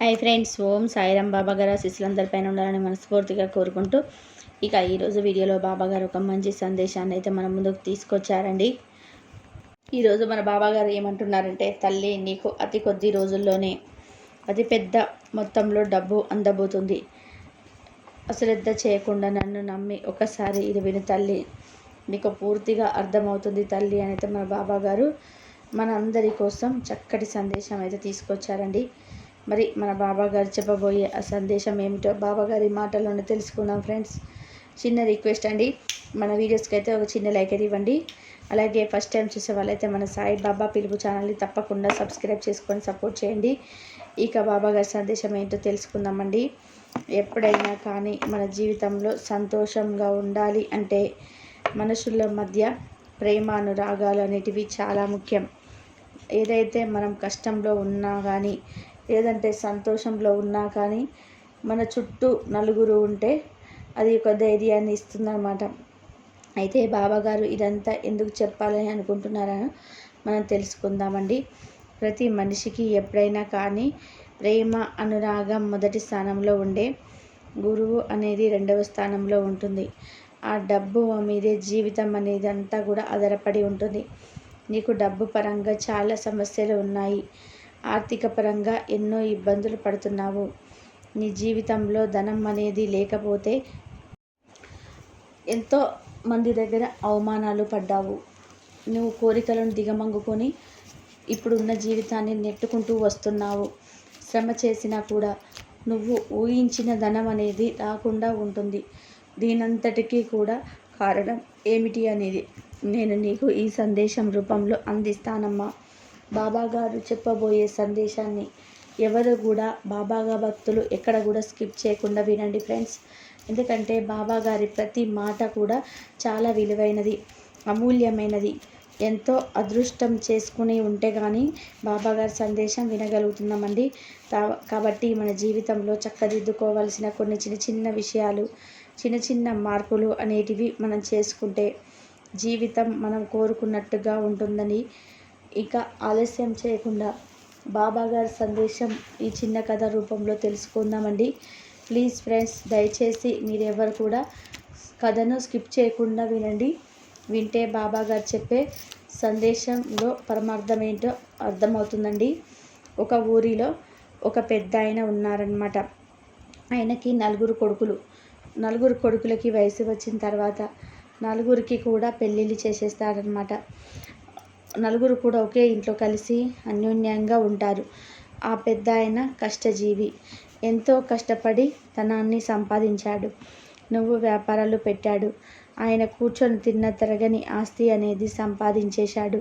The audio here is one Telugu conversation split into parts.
హై ఫ్రెండ్స్ ఓం సాయిరాం బాబా గారు శిష్యులందరిపైన ఉండాలని మనస్ఫూర్తిగా కోరుకుంటూ ఇక ఈరోజు వీడియోలో బాబా గారు ఒక మంచి సందేశాన్ని అయితే మన ముందుకు తీసుకొచ్చారండి. ఈరోజు మన బాబా గారు ఏమంటున్నారంటే తల్లి నీకు అతి కొద్ది రోజుల్లోనే అతి పెద్ద మొత్తంలో డబ్బు అందబోతుంది. అశ్రద్ధ చేయకుండా నన్ను నమ్మి ఒకసారి ఇది విని తల్లి. నీకు పూర్తిగా అర్థమవుతుంది తల్లి అయితే మన బాబా గారు మన అందరి కోసం చక్కటి సందేశం అయితే తీసుకొచ్చారండి. మరి మన బాబా గారు చెప్పబోయే ఆ సందేశం ఏమిటో బాబా గారి మాటల్లోనే తెలుసుకుందాం ఫ్రెండ్స్. చిన్న రిక్వెస్ట్ అండి. మన వీడియోస్కి అయితే ఒక చిన్న లైక్ అయితే ఇవ్వండి. అలాగే ఫస్ట్ టైం చూసే వాళ్ళైతే మన సాయి బాబా పిలుపు ఛానల్ని తప్పకుండా సబ్స్క్రైబ్ చేసుకొని సపోర్ట్ చేయండి. ఇక బాబా గారి సందేశం ఏంటో తెలుసుకుందామండి. ఎప్పుడైనా కానీ మన జీవితంలో సంతోషంగా ఉండాలి అంటే మనుషుల మధ్య ప్రేమ అనురాగాలు అనేటివి చాలా ముఖ్యం. ఏదైతే మనం కష్టంలో ఉన్నా కానీ లేదంటే సంతోషంలో ఉన్నా కానీ మన చుట్టూ నలుగురు ఉంటే అది ఒక ధైర్యాన్ని ఇస్తుందన్నమాట. అయితే బాబాగారు ఇదంతా ఎందుకు చెప్పాలని అనుకుంటున్నారని మనం తెలుసుకుందామండి. ప్రతి మనిషికి ఎప్పుడైనా కానీ ప్రేమ అనురాగం మొదటి స్థానంలో ఉండే గురువు అనేది రెండవ స్థానంలో ఉంటుంది. ఆ డబ్బు మీదే జీవితం అనేది అంతా కూడా ఆధారపడి ఉంటుంది. నీకు డబ్బు పరంగా చాలా సమస్యలు ఉన్నాయి. ఆర్థిక పరంగా ఎన్నో ఇబ్బందులు పడుతున్నావు. నీ జీవితంలో ధనం అనేది లేకపోతే ఎంతో మంది దగ్గర అవమానాలు పడ్డావు. నువ్వు కోరికలను దిగమంగుకొని ఇప్పుడున్న జీవితాన్ని నెట్టుకుంటూ వస్తున్నావు. శ్రమ చేసినా కూడా నువ్వు ఊహించిన ధనం అనేది రాకుండా ఉంటుంది. దీనంతటికీ కూడా కారణం ఏమిటి అనేది నేను నీకు ఈ సందేశం రూపంలో అందిస్తానమ్మా. బాబాగారు చెప్పబోయే సందేశాన్ని ఎవరు కూడా బాబాగా భక్తులు ఎక్కడ కూడా స్కిప్ చేయకుండా వినండి ఫ్రెండ్స్. ఎందుకంటే బాబా గారి ప్రతి మాట కూడా చాలా విలువైనది అమూల్యమైనది. ఎంతో అదృష్టం చేసుకుని ఉంటే కానీ బాబాగారి సందేశం వినగలుగుతున్నామండి. కాబట్టి మన జీవితంలో చక్కదిద్దుకోవాల్సిన కొన్ని చిన్న చిన్న విషయాలు చిన్న చిన్న మార్పులు అనేటివి మనం చేసుకుంటే జీవితం మనం కోరుకున్నట్టుగా ఉంటుందని ఇక ఆలస్యం చేయకుండా బాబా గారి సందేశం ఈ చిన్న కథ రూపంలో తెలుసుకుందామండి. ప్లీజ్ ఫ్రెండ్స్ దయచేసి మీరెవరు కూడా కథను స్కిప్ చేయకుండా వినండి. వింటే బాబా గారు చెప్పే సందేశంలో పరమార్థం ఏంటో అర్థమవుతుందండి. ఒక ఊరిలో ఒక పెద్ద ఆయన ఉన్నారనమాట ఆయనకి నలుగురు కొడుకులు. నలుగురు కొడుకులకి వయసు వచ్చిన తర్వాత నలుగురికి కూడా పెళ్ళిళ్ళు చేసేస్తారనమాట నలుగురు కూడా ఒకే ఇంట్లో కలిసి అన్యోన్యంగా ఉంటారు. ఆ పెద్ద ఆయన కష్టజీవి. ఎంతో కష్టపడి ధనాన్ని సంపాదించాడు. నువ్వు వ్యాపారాలు పెట్టాడు. ఆయన కూర్చొని తిన్న తరగని ఆస్తి అనేది సంపాదించేశాడు.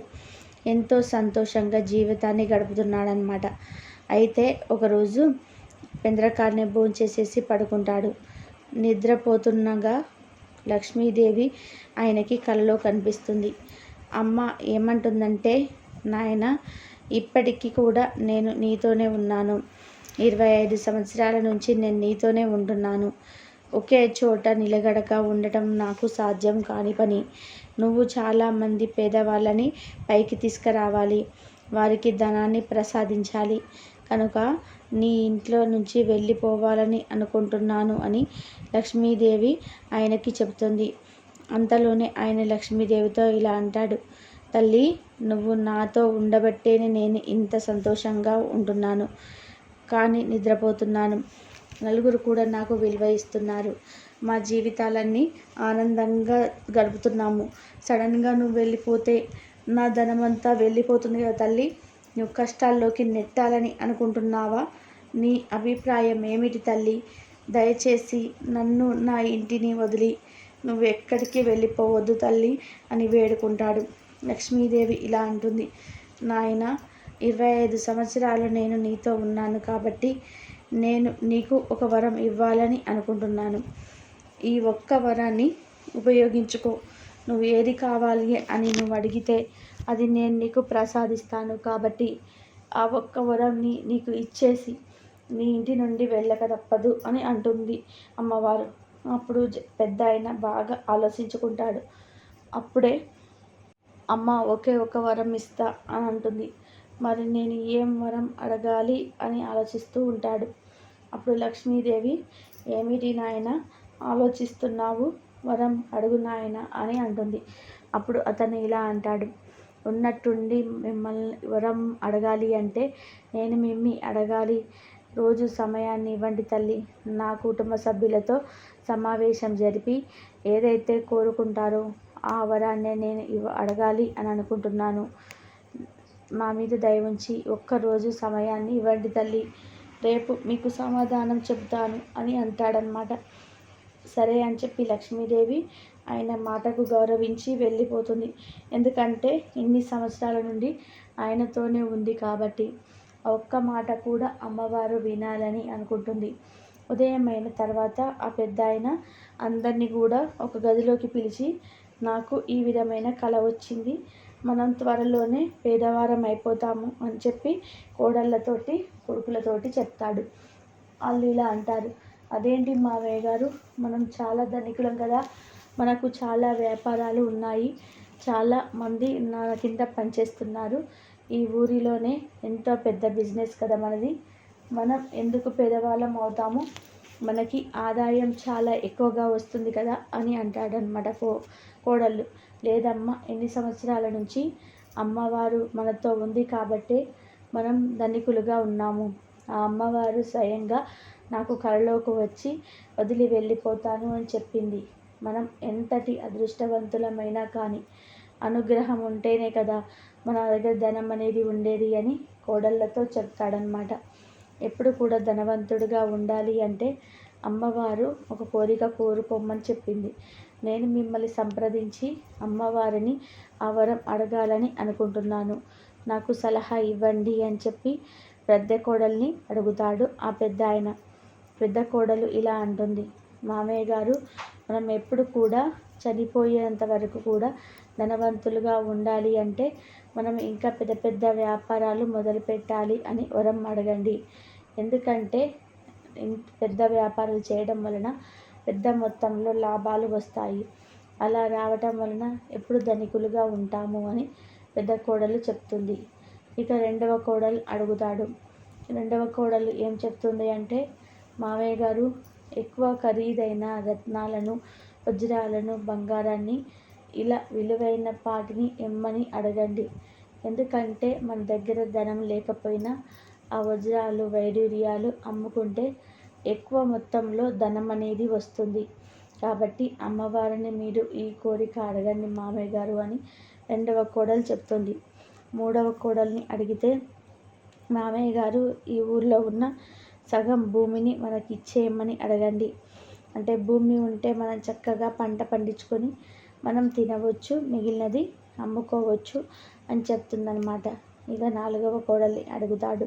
ఎంతో సంతోషంగా జీవితాన్ని గడుపుతున్నాడనమాట అయితే ఒకరోజు పెంద్రకాడిని భోంచేసేసి పడుకుంటాడు. నిద్రపోతుండగా లక్ష్మీదేవి ఆయనకి కలలో కనిపిస్తుంది. అమ్మ ఏమంటుందంటే నాయన ఇప్పటికీ కూడా నేను నీతోనే ఉన్నాను. ఇరవై ఐదు సంవత్సరాల నుంచి నేను నీతోనే ఉంటున్నాను. ఒకే చోట నిలగడక ఉండటం నాకు సాధ్యం కాని పని. నువ్వు చాలామంది పేదవాళ్ళని పైకి తీసుకురావాలి. వారికి ధనాన్ని ప్రసాదించాలి. కనుక నీ ఇంట్లో నుంచి వెళ్ళిపోవాలని అనుకుంటున్నాను అని లక్ష్మీదేవి ఆయనకి చెబుతుంది. అంతలోనే ఆయన లక్ష్మీదేవితో ఇలా అంటాడు తల్లి నువ్వు నాతో ఉండబట్టేనే నేను ఇంత సంతోషంగా ఉంటున్నాను కానీ నిద్రపోతున్నాను. నలుగురు కూడా నాకు విలువ ఇస్తున్నారు. మా జీవితాలన్నీ ఆనందంగా గడుపుతున్నాము. సడన్గా నువ్వు వెళ్ళిపోతే నా ధనమంతా వెళ్ళిపోతుంది కదా తల్లి. నువ్వు కష్టాల్లోకి నెట్టాలని అనుకుంటున్నావా? నీ అభిప్రాయం ఏమిటి తల్లి? దయచేసి నన్ను నా ఇంటిని వదిలి నువ్వు ఎక్కడికి వెళ్ళిపోవద్దు తల్లి అని వేడుకుంటాడు. లక్ష్మీదేవి ఇలా అంటుంది. నాయన ఇరవై ఐదు సంవత్సరాలు నేను నీతో ఉన్నాను కాబట్టి నేను నీకు ఒక వరం ఇవ్వాలని అనుకుంటున్నాను. ఈ ఒక్క వరాన్ని ఉపయోగించుకో. నువ్వు ఏది కావాలి అని నువ్వు అడిగితే అది నేను నీకు ప్రసాదిస్తాను కాబట్టి ఆ ఒక్క వరంని నీకు ఇచ్చేసి నీ ఇంటి నుండి వెళ్ళక తప్పదు అని అంటుంది అమ్మవారు. అప్పుడు పెద్ద ఆయన బాగా ఆలోచించుకుంటాడు. అప్పుడే అమ్మ ఒకే ఒక వరం ఇస్తా అని అంటుంది. మరి నేను ఏం వరం అడగాలి? అని ఆలోచిస్తూ ఉంటాడు. అప్పుడు లక్ష్మీదేవి ఏమిటి నాయన ఆలోచిస్తున్నావు? వరం అడుగు నాయన అని అంటుంది. అప్పుడు అతను ఇలా అంటాడు. ఉన్నట్టుండి మిమ్మల్ని వరం అడగాలి అంటే నేను మిమ్మి అడగాలి. రోజు సమయాన్ని ఇవ్వండి తల్లి. నా కుటుంబ సభ్యులతో సమావేశం జరిపి ఏదైతే కోరుకుంటారో ఆ వరాన్నే నేను ఇవ్వ అడగాలి అని అనుకుంటున్నాను. మా మీద దయ ఉంచి ఒక్కరోజు సమయాన్ని ఇవ్వండి తల్లి. రేపు మీకు సమాధానం చెబుతాను అని అంటాడనమాట సరే అని చెప్పి లక్ష్మీదేవి ఆయన మాటకు గౌరవించి వెళ్ళిపోతుంది. ఎందుకంటే ఇన్ని సంవత్సరాల నుండి ఆయనతోనే ఉంది కాబట్టి ఒక్క మాట కూడా అమ్మవారు వినాలని అనుకుంటుంది. ఉదయం అయిన తర్వాత ఆ పెద్ద ఆయన అందరినీ కూడా ఒక గదిలోకి పిలిచి నాకు ఈ విధమైన కళ వచ్చింది. మనం త్వరలోనే పేదవారం అయిపోతాము అని చెప్పి కోడళ్ళతోటి కొడుకులతోటి చెప్తాడు. వాళ్ళు ఇలా అంటారు. అదేంటి మావయ్య గారు? మనం చాలా ధనికులం కదా. మనకు చాలా వ్యాపారాలు ఉన్నాయి. చాలా మంది నా కింద పనిచేస్తున్నారు. ఈ ఊరిలోనే ఎంతో పెద్ద బిజినెస్ కదా మనది. మనం ఎందుకు పేదవాళ్ళం అవుతాము? మనకి ఆదాయం చాలా ఎక్కువగా వస్తుంది కదా అని అంటాడనమాట కో కోడళ్ళు. లేదమ్మా ఎన్ని సంవత్సరాల నుంచి అమ్మవారు మనతో ఉంది కాబట్టే మనం ధనికులుగా ఉన్నాము. ఆ అమ్మవారు స్వయంగా నాకు కళలోకి వచ్చి వదిలి వెళ్ళిపోతాను అని చెప్పింది. మనం ఎంతటి అదృష్టవంతులమైనా కానీ అనుగ్రహం ఉంటేనే కదా మన దగ్గర ధనం అనేది ఉండేది అని కోడళ్ళతో చెప్తాడనమాట ఎప్పుడు కూడా ధనవంతుడిగా ఉండాలి అంటే అమ్మవారు ఒక కోరిక కోరుకోమని చెప్పింది. నేను మిమ్మల్ని సంప్రదించి అమ్మవారిని ఆ వరం అడగాలని అనుకుంటున్నాను. నాకు సలహా ఇవ్వండి అని చెప్పి పెద్ద కోడల్ని అడుగుతాడు ఆ పెద్ద ఆయన. పెద్ద కోడలు ఇలా అంటుంది. మామయ్య గారు మనం ఎప్పుడు కూడా చనిపోయేంత వరకు కూడా ధనవంతులుగా ఉండాలి అంటే మనం ఇంకా పెద్ద పెద్ద వ్యాపారాలు మొదలుపెట్టాలి అని వరం అడగండి. ఎందుకంటే పెద్ద వ్యాపారాలు చేయడం వలన పెద్ద మొత్తంలో లాభాలు వస్తాయి. అలా రావటం వలన ఎప్పుడు ధనికులుగా ఉంటాము అని పెద్ద కోడలు చెప్తుంది. ఇక రెండవ కోడలు అడుగుతాడు. రెండవ కోడలు ఏం చెప్తుంది అంటే మావయ్య గారు ఎక్కువ ఖరీదైన రత్నాలను వజ్రాలను బంగారాన్ని ఇలా విలువైన పాటిని ఇమ్మని అడగండి. ఎందుకంటే మన దగ్గర ధనం లేకపోయినా ఆ వజ్రాలు వైడూర్యాలు అమ్ముకుంటే ఎక్కువ మొత్తంలో ధనం అనేది వస్తుంది. కాబట్టి అమ్మవారిని మీరు ఈ కోరిక అడగండి మామయ్య గారు అని రెండవ కోడలు చెప్తుంది. మూడవ కోడల్ని అడిగితే మామయ్య గారు ఈ ఊర్లో ఉన్న సగం భూమిని మనకి ఇచ్చేయమని అడగండి. అంటే భూమి ఉంటే మనం చక్కగా పంట పండించుకొని మనం తినవచ్చు మిగిలినది అమ్ముకోవచ్చు అని చెప్తుందనమాట ఇక నాలుగవ కోడలి అడుగుతాడు.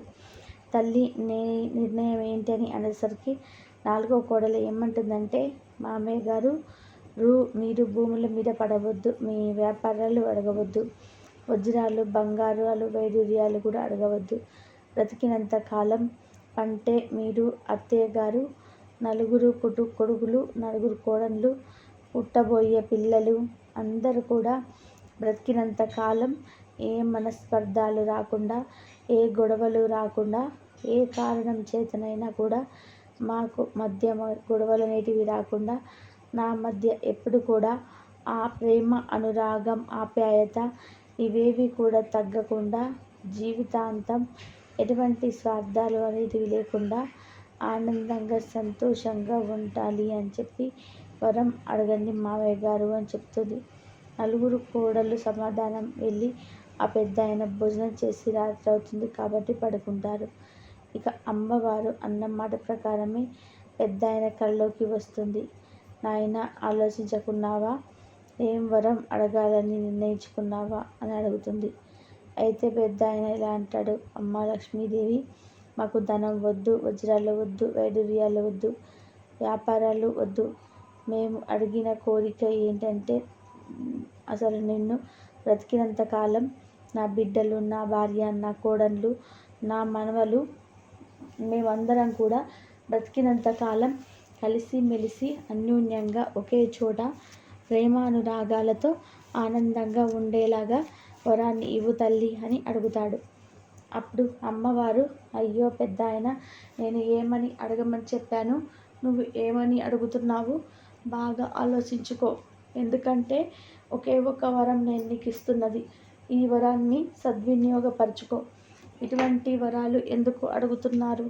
తల్లి నే నిర్ణయం ఏంటి అని అనేసరికి నాలుగవ కోడలు ఏమంటుందంటే మామయ్య గారు రూ మీరు భూముల మీద పడవద్దు మీ వ్యాపారాలు అడగవద్దు. వజ్రాలు బంగారాలు వైడూర్యాలు కూడా అడగవద్దు. బ్రతికినంత కాలం అంటే మీరు అత్తయ్య గారు నలుగురు కుటు కొడుకులు నలుగురు కోడళ్ళు పుట్టబోయే పిల్లలు అందరూ కూడా బ్రతికినంత కాలం ఏ మనస్పర్ధాలు రాకుండా ఏ గొడవలు రాకుండా ఏ కారణం చేతనైనా కూడా మాకు మధ్య గొడవలు అనేటివి రాకుండా నా మధ్య ఎప్పుడు కూడా ఆ ప్రేమ అనురాగం ఆప్యాయత ఇవేవి కూడా తగ్గకుండా జీవితాంతం ఎటువంటి స్వార్థాలు అనేటివి లేకుండా ఆనందంగా సంతోషంగా ఉండాలి అని చెప్పి వరం అడగండి మావయ్య గారు అని చెప్తుంది. నలుగురు కోడళ్ళు సమాధానం వెళ్ళి ఆ పెద్ద ఆయన భోజనం చేసి రాత్రి అవుతుంది కాబట్టి పడుకుంటారు. ఇక అమ్మవారు అన్న మాట ప్రకారమే పెద్ద ఆయన కళ్ళలోకి వస్తుంది. నాయన ఆలోచించకున్నావా? ఏం వరం అడగాలని నిర్ణయించుకున్నావా? అని అడుగుతుంది. అయితే పెద్ద ఆయన ఇలా అంటాడు. అమ్మ లక్ష్మీదేవి మాకు ధనం వద్దు వజ్రాలు వద్దు వైడూర్యాలు వద్దు వ్యాపారాలు వద్దు. మేము అడిగిన కోరిక ఏంటంటే అసలు నిన్ను బ్రతికినంత కాలం నా బిడ్డలు నా భార్య నా కోడళ్ళు నా మనవలు మేమందరం కూడా బ్రతికినంత కాలం కలిసి మెలిసి అన్యోన్యంగా ఒకే చోట ప్రేమానురాగాలతో ఆనందంగా ఉండేలాగా వరాన్ని ఇవ్వు తల్లి అని అడుగుతాడు. అప్పుడు అమ్మవారు అయ్యో పెద్ద ఆయన నేను ఏమని అడగమని చెప్పాను? నువ్వు ఏమని అడుగుతున్నావు? బాగా ఆలోచించుకో. ఎందుకంటే ఒకే ఒక వరం నేను నీకు ఇస్తున్నది ఈ వరాన్ని సద్వినియోగపరచుకో. ఇటువంటి వరాలు ఎందుకు అడుగుతున్నారు?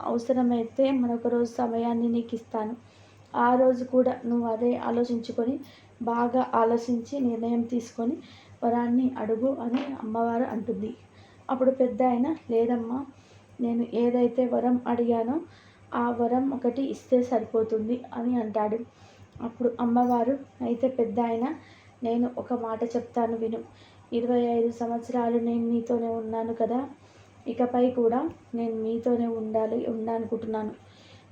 అవసరమైతే మరొక రోజు సమయాన్ని నీకు ఇస్తాను ఆ రోజు కూడా నువ్వు అదే ఆలోచించుకొని బాగా ఆలోచించి నిర్ణయం తీసుకొని వరాన్ని అడుగు అని అమ్మవారు అంటుంది. అప్పుడు పెద్ద ఆయన లేదమ్మా నేను ఏదైతే వరం అడిగానో ఆ వరం ఒకటి ఇస్తే సరిపోతుంది అని అంటాడు. అప్పుడు అమ్మవారు అయితే పెద్ద ఆయన నేను ఒక మాట చెప్తాను విను. ఇరవై ఐదు సంవత్సరాలు నేను నీతోనే ఉన్నాను కదా. ఇకపై కూడా నేను మీతోనే ఉండాలి ఉండాలనుకుంటున్నాను.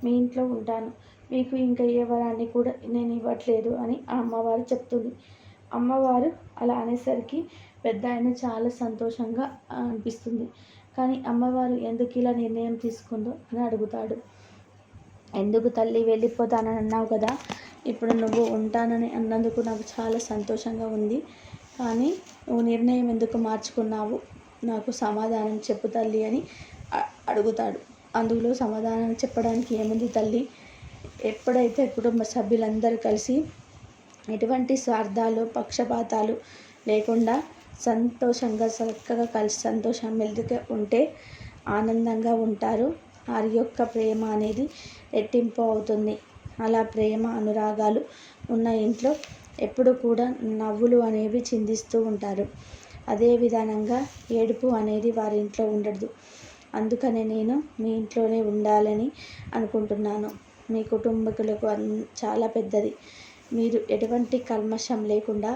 మీ ఇంట్లో ఉంటాను. మీకు ఇంకా ఏ వరాన్ని కూడా నేను ఇవ్వట్లేదు అని ఆ అమ్మవారు చెప్తుంది. అమ్మవారు అలా అనేసరికి పెద్ద ఆయన చాలా సంతోషంగా అనిపిస్తుంది. కానీ అమ్మవారు ఎందుకు ఇలా నిర్ణయం తీసుకుందో అని అడుగుతాడు. ఎందుకు తల్లి వెళ్ళిపోతానని అన్నావు కదా? ఇప్పుడు నువ్వు ఉంటానని అన్నందుకు నాకు చాలా సంతోషంగా ఉంది. కానీ నువ్వు నిర్ణయం ఎందుకు మార్చుకున్నావు? నాకు సమాధానం చెప్పు తల్లి అని అడుగుతాడు. అందులో సమాధానం చెప్పడానికి ఏముంది తల్లి? ఎప్పుడైతే కుటుంబ సభ్యులందరూ కలిసి ఎటువంటి స్వార్థాలు పక్షపాతాలు లేకుండా సంతోషంగా చక్కగా కలిసి సంతోషం మెలిగా ఉంటే ఆనందంగా ఉంటారు. వారి యొక్క ప్రేమ అనేది రెట్టింపు అవుతుంది. అలా ప్రేమ అనురాగాలు ఉన్న ఇంట్లో ఎప్పుడు కూడా నవ్వులు అనేవి చిందిస్తూ ఉంటారు. అదే విధానంగా ఏడుపు అనేది వారి ఇంట్లో ఉండదు. అందుకనే నేను మీ ఇంట్లోనే ఉండాలని అనుకుంటున్నాను. మీ కుటుంబకులకు చాలా పెద్దది. మీరు ఎటువంటి కల్మషం లేకుండా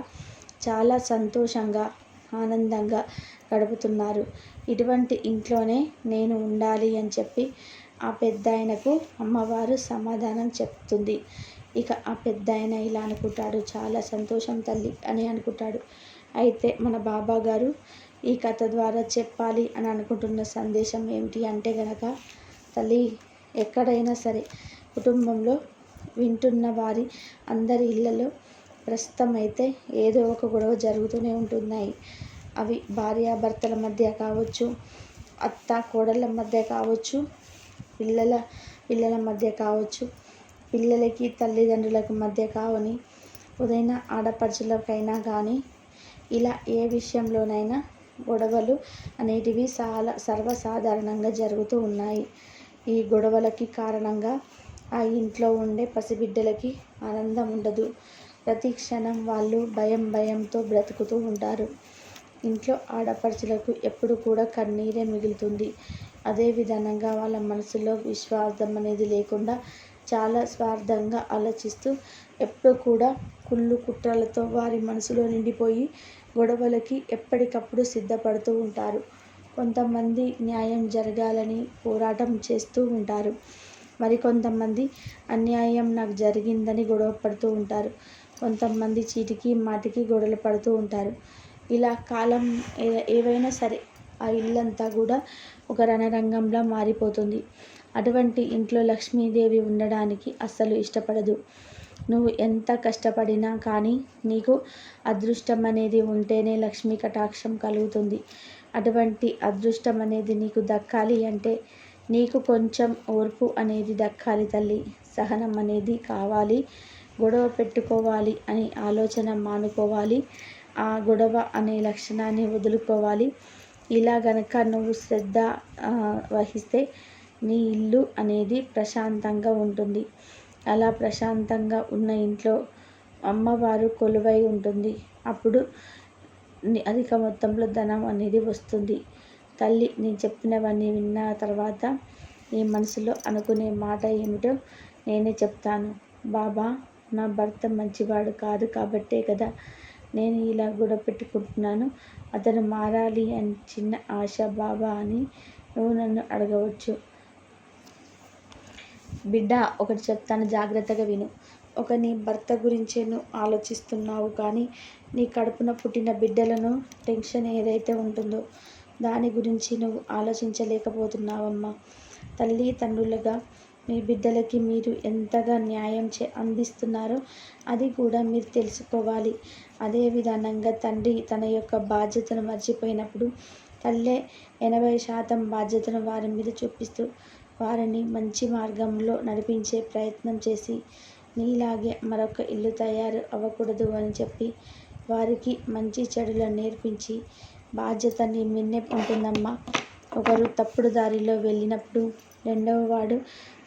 చాలా సంతోషంగా ఆనందంగా గడుపుతున్నారు. ఇటువంటి ఇంట్లోనే నేను ఉండాలి అని చెప్పి ఆ పెద్ద ఆయనకు అమ్మవారు సమాధానం చెప్తుంది. ఇక ఆ పెద్ద ఆయన ఇలా అనుకుంటాడు. చాలా సంతోషం తల్లి అని అనుకుంటాడు. అయితే మన బాబా గారు ఈ కథ ద్వారా చెప్పాలి అని అనుకుంటున్న సందేశం ఏమిటి అంటే గనక తల్లి ఎక్కడైనా సరే కుటుంబంలో వింటున్న వారి అందరి ఇళ్ళలో ప్రస్తుతం అయితే ఏదో ఒక గొడవ జరుగుతూనే ఉంటున్నాయి. అవి భార్యాభర్తల మధ్య కావచ్చు అత్త కోడళ్ళ మధ్య కావచ్చు పిల్లల పిల్లల మధ్య కావచ్చు పిల్లలకి తల్లిదండ్రులకు మధ్య కావని ఉదైన ఆడపడుచులకైనా కానీ ఇలా ఏ విషయంలోనైనా గొడవలు అనేటివి చాలా సర్వసాధారణంగా జరుగుతూ ఉన్నాయి. ఈ గొడవలకి కారణంగా ఆ ఇంట్లో ఉండే పసిబిడ్డలకి ఆనందం ఉండదు. ప్రతి క్షణం వాళ్ళు భయం భయంతో బ్రతుకుతూ ఉంటారు. ఇంట్లో ఆడపడుచులకు ఎప్పుడు కూడా కన్నీరే మిగులుతుంది. అదే విధంగా వాళ్ళ మనసులో విశ్వాసం అనేది లేకుండా చాలా స్వార్థంగా ఆలోచిస్తూ ఎప్పుడు కూడా కుళ్ళు కుట్రలతో వారి మనసులో నిండిపోయి గొడవలకి ఎప్పటికప్పుడు సిద్ధపడుతూ ఉంటారు. కొంతమంది న్యాయం జరగాలని పోరాటం చేస్తూ ఉంటారు. మరికొంతమంది అన్యాయం నాకు జరిగిందని గొడవ పడుతూ ఉంటారు. కొంతమంది చీటికి మాటికి గొడవలు పడుతూ ఉంటారు. ఇలా కాలం ఏవైనా సరే ఆ ఇల్లంతా కూడా ఒక రణరంగంలా మారిపోతుంది. అటువంటి ఇంట్లో లక్ష్మీదేవి ఉండడానికి అస్సలు ఇష్టపడదు. నువ్వు ఎంత కష్టపడినా కానీ నీకు అదృష్టం అనేది ఉంటేనే లక్ష్మీ కటాక్షం కలుగుతుంది. అటువంటి అదృష్టం అనేది నీకు దక్కాలి అంటే నీకు కొంచెం ఓర్పు అనేది దక్కాలి తల్లి. సహనం అనేది కావాలి. గొడవ పెట్టుకోవాలి అని ఆలోచన మానుకోవాలి. ఆ గొడవ అనే లక్షణాన్ని వదులుకోవాలి. ఇలా గనక నువ్వు శ్రద్ధ వహిస్తే నీ ఇల్లు అనేది ప్రశాంతంగా ఉంటుంది. అలా ప్రశాంతంగా ఉన్న ఇంట్లో అమ్మవారు కొలువై ఉంటుంది. అప్పుడు అధిక మొత్తంలో ధనం అనేది వస్తుంది. తల్లి నేను చెప్పినవన్నీ విన్న తర్వాత నీ మనసులో అనుకునే మాట ఏమిటో నేనే చెప్తాను. బాబా నా భర్త మంచివాడు కాదు కాబట్టే కదా నేను ఇలా గొడవ పెట్టుకుంటున్నాను. అతను మారాలి అని చిన్న ఆశ బాబా అని నువ్వు నన్ను అడగవచ్చు. బిడ్డ ఒకటి చెప్తాను జాగ్రత్తగా విను. ఒక నీ భర్త గురించే నువ్వు ఆలోచిస్తున్నావు కానీ నీ కడుపున పుట్టిన బిడ్డలను టెన్షన్ ఏదైతే ఉంటుందో దాని గురించి నువ్వు ఆలోచించలేకపోతున్నావమ్మా. తల్లి తండ్రులుగా మీ బిడ్డలకి మీరు ఎంతగా న్యాయం చే అందిస్తున్నారో అది కూడా మీరు తెలుసుకోవాలి. అదే విధానంగా తండ్రి తన యొక్క బాధ్యతను మర్చిపోయినప్పుడు తల్లే ఎనభై శాతం బాధ్యతను వారి మీద చూపిస్తూ వారిని మంచి మార్గంలో నడిపించే ప్రయత్నం చేసి నీలాగే మరొక ఇల్లు తయారు అవ్వకూడదు అని చెప్పి వారికి మంచి చెడులను నేర్పించి బాధ్యత నీ మిన్నే ఉంటుందమ్మా ఒకరు తప్పుడు దారిలో వెళ్ళినప్పుడు రెండవ వాడు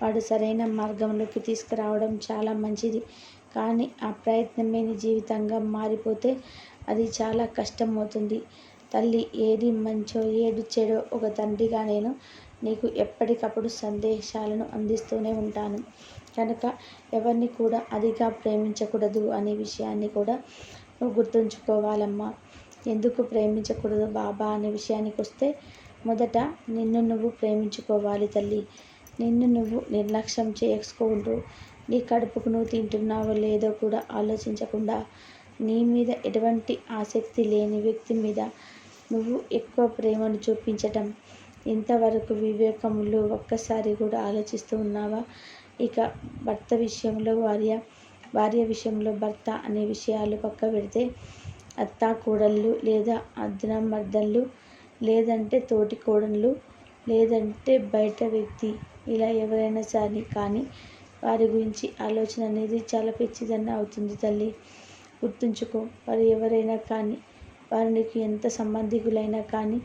వాడు సరైన మార్గంలోకి తీసుకురావడం చాలా మంచిది. కానీ ఆ ప్రయత్నమే జీవితంగా మారిపోతే అది చాలా కష్టం అవుతుంది తల్లి ఏది మంచో ఏది చెడో ఒక తండ్రిగా నేను నీకు ఎప్పటికప్పుడు సందేశాలను అందిస్తూనే ఉంటాను. కనుక ఎవరిని కూడా అదిగా ప్రేమించకూడదు అనే విషయాన్ని కూడా నువ్వు గుర్తుంచుకోవాలమ్మా. ఎందుకు ప్రేమించకూడదు బాబా అనే విషయానికి వస్తే మొదట నిన్ను నువ్వు ప్రేమించుకోవాలి తల్లి. నిన్ను నువ్వు నిర్లక్ష్యం చేసుకుంటూ నీ కడుపుకు నువ్వు తింటున్నావో లేదో కూడా ఆలోచించకుండా నీ మీద ఎటువంటి ఆసక్తి లేని వ్యక్తి మీద నువ్వు ఎక్కువ ప్రేమను చూపించటం ఇంతవరకు వివేకములు ఒక్కసారి కూడా ఆలోచిస్తూ ఉన్నావా? ఇక భర్త విషయంలో భార్య భార్య విషయంలో భర్త అనే విషయాలు పక్క పెడితే అత్త కూడళ్ళు లేదా అద్దనం మర్దళ్ళు లేదంటే తోటి కోడళ్ళు లేదంటే బయట వ్యక్తి ఇలా ఎవరైనా సరే. కానీ వారి గురించి ఆలోచన అనేది చాలా పిచ్చిదన్న అవుతుంది తల్లి. గుర్తుంచుకో వారు ఎవరైనా కానీ వారు నీకు ఎంత సంబంధికులైనా కానీ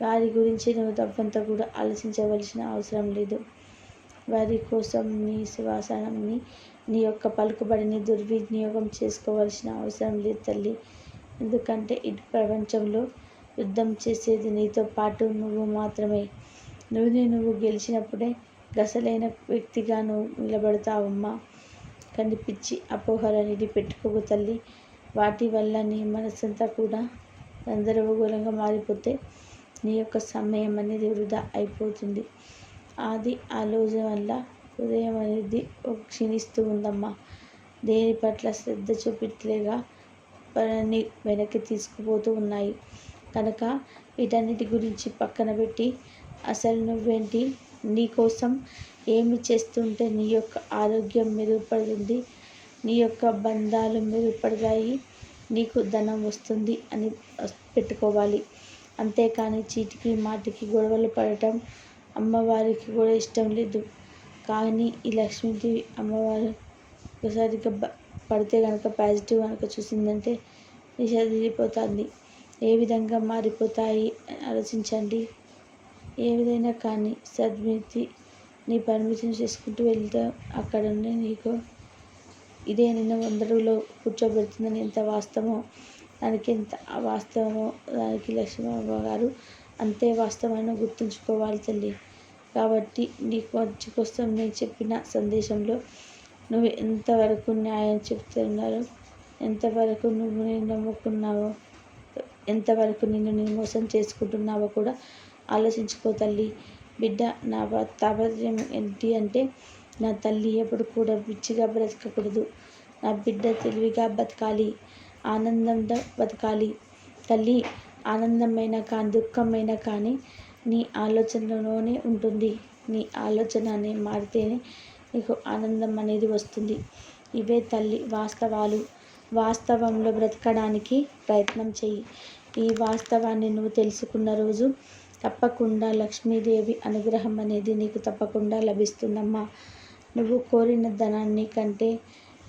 వారి గురించి నువ్వు తప్పంతా కూడా ఆలోచించవలసిన అవసరం లేదు. వారి కోసం నీ శ్వాసని నీ యొక్క పలుకుబడిని దుర్వినియోగం చేసుకోవాల్సిన అవసరం లేదు తల్లి. ఎందుకంటే ఇటు ప్రపంచంలో యుద్ధం చేసేది నీతో పాటు నువ్వు మాత్రమే. నువ్వుని నువ్వు గెలిచినప్పుడే గసలైన వ్యక్తిగా నువ్వు నిలబడతావమ్మా. కనిపించి పిచ్చి పెట్టుకోకు తల్లి. వాటి వల్ల నీ మనసంతా కూడా గందరగోళంగా మారిపోతే నీ యొక్క సమయం అనేది వృధా అయిపోతుంది. అది ఆలోచన వల్ల హృదయం అనేది క్షీణిస్తూ ఉందమ్మా. దేని పట్ల శ్రద్ధ చూపించలేగా పని వెనక్కి తీసుకుపోతూ ఉన్నాయి. కనుక వీటన్నిటి గురించి పక్కన పెట్టి అసలు నువ్వేంటి? నీ కోసం ఏమి చేస్తుంటే నీ యొక్క ఆరోగ్యం మెరుగుపడుతుంది నీ యొక్క బంధాలు మెరుగుపడతాయి నీకు ధనం వస్తుంది అని పెట్టుకోవాలి. అంతేకాని చీటికి మాటికి గొడవలు పడటం అమ్మవారికి కూడా ఇష్టం లేదు. కానీ ఈ లక్ష్మీదేవి అమ్మవారు ఒకసారిగా పడితే కనుక పాజిటివ్ కనుక చూసిందంటే దిశ ఏ విధంగా మారిపోతాయి? ఆలోచించండి. ఏ విధంగా కానీ సద్మితి నీ పర్మిషన్ చేసుకుంటూ వెళ్తే అక్కడ నీకు ఇదే నిన్న వందరులో కూర్చోబెడుతుందని ఎంత వాస్తవమో దానికి ఎంత వాస్తవమో దానికి లక్ష్మీబాబు గారు అంతే వాస్తవమైన గుర్తుంచుకోవాలి తల్లి. కాబట్టి నీకు మంచి కోసం నేను చెప్పిన సందేశంలో నువ్వు ఎంతవరకు న్యాయం చెప్తున్నారో ఎంతవరకు నువ్వు నేను నమ్ముకున్నావో ఎంతవరకు నిన్ను నేను మోసం చేసుకుంటున్నావో కూడా ఆలోచించుకో తల్లి. బిడ్డ నా తాపత్రయం ఏంటి అంటే నా తల్లి ఎప్పుడు కూడా పిచ్చిగా బ్రతకకూడదు. నా బిడ్డ తెలివిగా బతకాలి. ఆనందంగా బతకాలి. తల్లి ఆనందమైన కానీ దుఃఖమైన కానీ నీ ఆలోచనలోనే ఉంటుంది. నీ ఆలోచన అనే మారితేనే నీకు ఆనందం అనేది వస్తుంది. ఇవే తల్లి వాస్తవాలు. వాస్తవంలో బ్రతకడానికి ప్రయత్నం చెయ్యి. ఈ వాస్తవాన్ని నువ్వు తెలుసుకున్న రోజు తప్పకుండా లక్ష్మీదేవి అనుగ్రహం అనేది నీకు తప్పకుండా లభిస్తుందమ్మా. నువ్వు కోరిన ధనాన్ని కంటే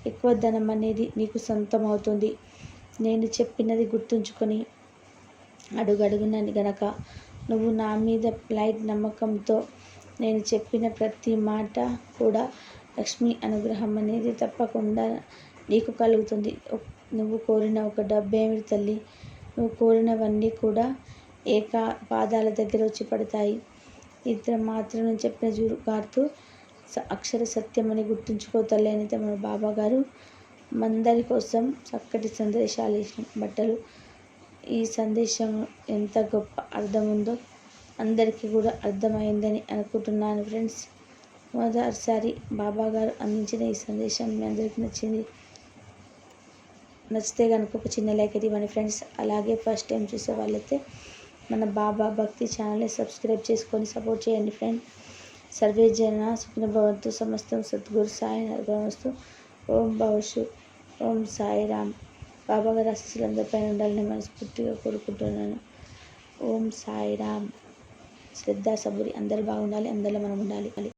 ఎక్కువ ధనం అనేది నీకు సొంతం అవుతుంది నేను చెప్పినది గుర్తుంచుకొని అడుగడుగున గనక నువ్వు నా మీద లైట్ నమ్మకంతో నేను చెప్పిన ప్రతి మాట కూడా లక్ష్మీ అనుగ్రహం అనేది తప్పకుండా నీకు కలుగుతుంది. నువ్వు కోరిన ఒక డబ్బేమిటి తల్లి? నువ్వు కోరినవన్నీ కూడా ఏక పాదాల దగ్గర వచ్చి పడతాయి. ఇద్దరు మాత్రం చెప్పిన జూరు గారుతూ అక్షర సత్యమని గుర్తుంచుకో తల్లి మన బాబా గారు మందరి కోసం చక్కటి సందేశాలు ఇచ్చిన బట్టలు. ఈ సందేశం ఎంత గొప్ప అర్థం ఉందో అందరికీ కూడా అర్థమైందని అనుకుంటున్నాను ఫ్రెండ్స్. మొదటిసారి బాబా గారు అందించిన ఈ సందేశం మీ అందరికీ నచ్చింది. నచ్చితే కనుక ఒక చిన్న లైక్ అయితే ఇవ్వండి ఫ్రెండ్స్. అలాగే ఫస్ట్ టైం చూసే వాళ్ళైతే మన బాబా భక్తి ఛానల్ని సబ్స్క్రైబ్ చేసుకొని సపోర్ట్ చేయండి ఫ్రెండ్. సర్వే జన సుఖిన భవంతు. సమస్తం సద్గురు సాయి నరగమస్తు ఓం భవషు ఓం సాయి రామ్. బాబా గారి ఆశీస్సులు అందరిపైన ఉండాలని మనస్ఫూర్తిగా కోరుకుంటున్నాను. ఓం సాయిరామ్ శ్రద్ధ సబురి. అందరు బాగుండాలి అందరిలో మనం ఉండాలి.